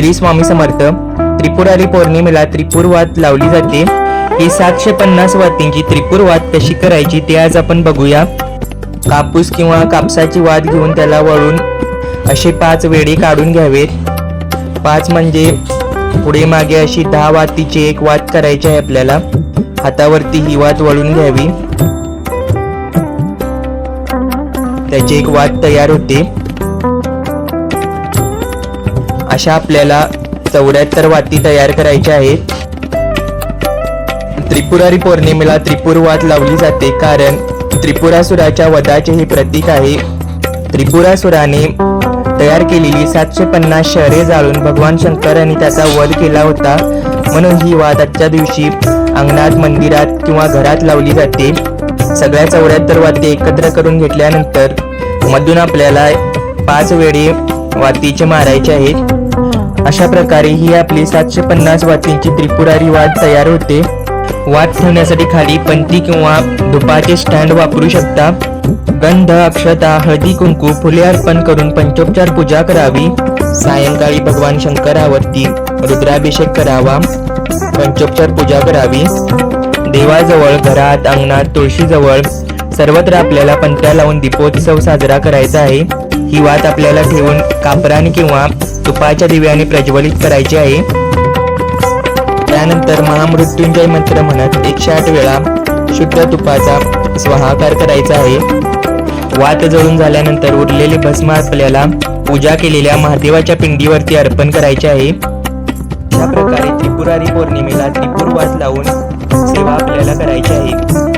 श्री स्वामी समर्थ. त्रिपुरारी पौर्णिमेला त्रिपुरवात लावली जाते. ही सातशे पन्नास वातींची त्रिपुरवात कशी करायची ते आज आपण बघूया. कापूस किंवा कापसाची वात घेऊन त्याला वळून असे पाच वेळे काढून घ्यावेत. पाच म्हणजे पुढे मागे अशी दहा वातीची एक वात करायची आहे आपल्याला. हातावरती ही वात वळून घ्यावी. त्याची एक वात तयार होते. अशा आपल्याला चौऱ्याहत्तर वाती तयार करायच्या आहेत. त्रिपुरारी पौर्णिमेला त्रिपुरवात लावली जाते कारण त्रिपुरासुराच्या वधाचे हे प्रतीक आहे. त्रिपुरासुराने तयार केलेली सातशे पन्नास शहरे जाळून भगवान शंकरांनी त्याचा वध केला होता. म्हणून ही वाद आजच्या दिवशी अंगणात मंदिरात किंवा घरात लावली जाते. सगळ्या चौऱ्याहत्तर वाती एकत्र करून घेतल्यानंतर मधून आपल्याला पाच वेळी वातीचे मारायचे आहेत. अशा प्रकारे ही आपली सातशे पन्नास वातींची त्रिपुरारी वाद तयार होते. वाद ठेवण्यासाठी खाली पंथी किंवा धुपाचे स्टँड वापरू शकता. गंध अक्षता हळदी कुंकू फुले अर्पण करून पंचोपचार पूजा करावी. सायंकाळी भगवान शंकरावरती रुद्राभिषेक करावा. पंचोपचार पूजा करावी. देवाजवळ घरात अंगणात तुळशीजवळ सर्वत्र आपल्याला पंत्र्या लावून दीपोत्सव साजरा करायचा आहे. ही वात आपल्याला ठेवून कापरान किंवा तुपाच्या दिव्याने प्रज्वलित करायचे आहे. त्यानंतर महामृत्युंजय मंत्र म्हणत एकशे आठ वेळा शुद्ध तुपाचा स्वाहाकार करायचा आहे. वात जळून झाल्यानंतर उरलेले भस्म आपल्याला पूजा केलेल्या महादेवाच्या पिंडीवरती अर्पण करायचे आहे. अशा प्रकारे त्रिपुरारी पौर्णिमेला त्रिपुरवास लावून सेवा आपल्याला करायची आहे.